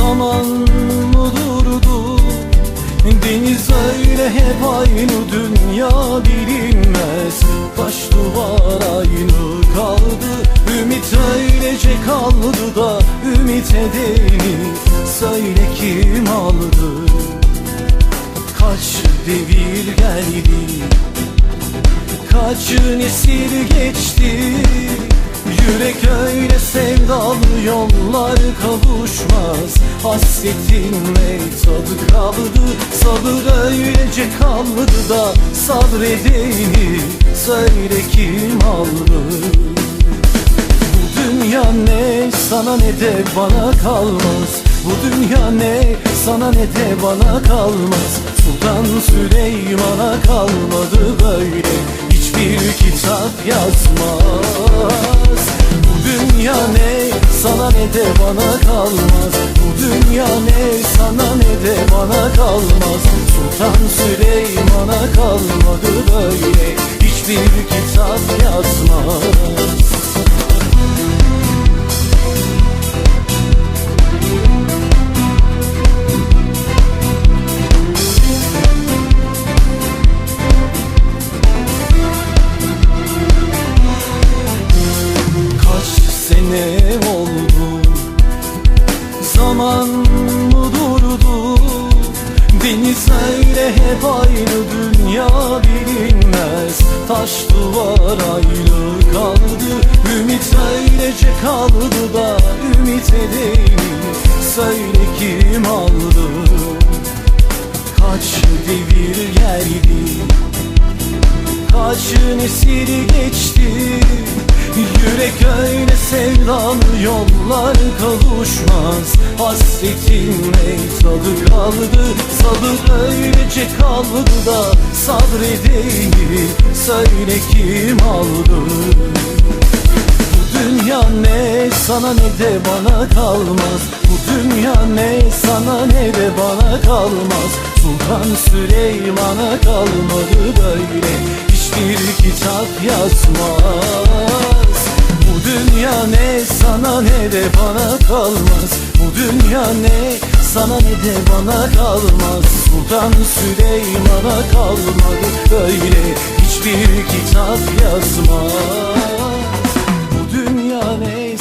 Zaman mı durdu? Deniz öyle hep aynı Dünya bilinmez. Taş duvar aynı kaldı Ümit öylece kaldı da Ümit edeni Söyle kim aldı? Kaç devir geldi Kaç nesil geçti Yürek öyle sevdalı yollar kavuşmaz. Hasretinle tadı kaldı Sabır öylece kaldı da Sabredeni söyle kim aldı bu dünya ne sana ne de bana kalmaz. Bu dünya ne sana ne de bana kalmaz. Sultan Süleyman'a kalmadı böyle kitap yazmaz. Bu dünya ne sana ne de bana kalmaz. Bu dünya ne sana ne de bana kalmaz. Sultan Süleyman'a kalmadı böyle Hiçbir kitap yazmaz hep aynı Dünya bilinmez. Taş duvar aynı kaldı Ümit öylece kaldı da Ümit edeyim. Söyle kim aldı? Kaç devir geldi? Kaç nesil geçti? Yürek öyle sevdalı yollar kavuşmaz Hasretinle tadı kaldı Sabır öylece kaldı da Sabredeyim Söyle kim aldı? Bu dünya ne sana ne de bana kalmaz. Bu dünya ne sana ne de bana kalmaz. Sultan Süleyman'a kalmadı böyle Hiçbir kitap yazmaz. Bu dünya ne sana ne de bana kalmaz. Bu dünya ne sana ne de bana kalmaz. Sultan Süleyman'a kalmadı böyle Hiçbir kitap yazmaz.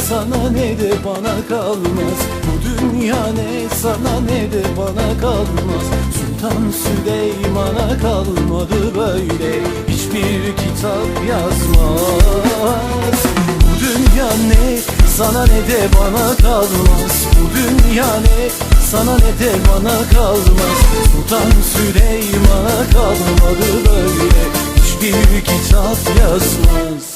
Sana ne de bana kalmaz. Bu dünya ne sana ne de bana kalmaz. Sultan Süleyman'a kalmadı böyle Hiçbir kitap yazmaz. Bu dünya ne sana ne de bana kalmaz Bu dünya ne? Sana ne de bana kalmaz. Sultan Süleyman'a kalmadı böyle. Hiçbir kitap yazmaz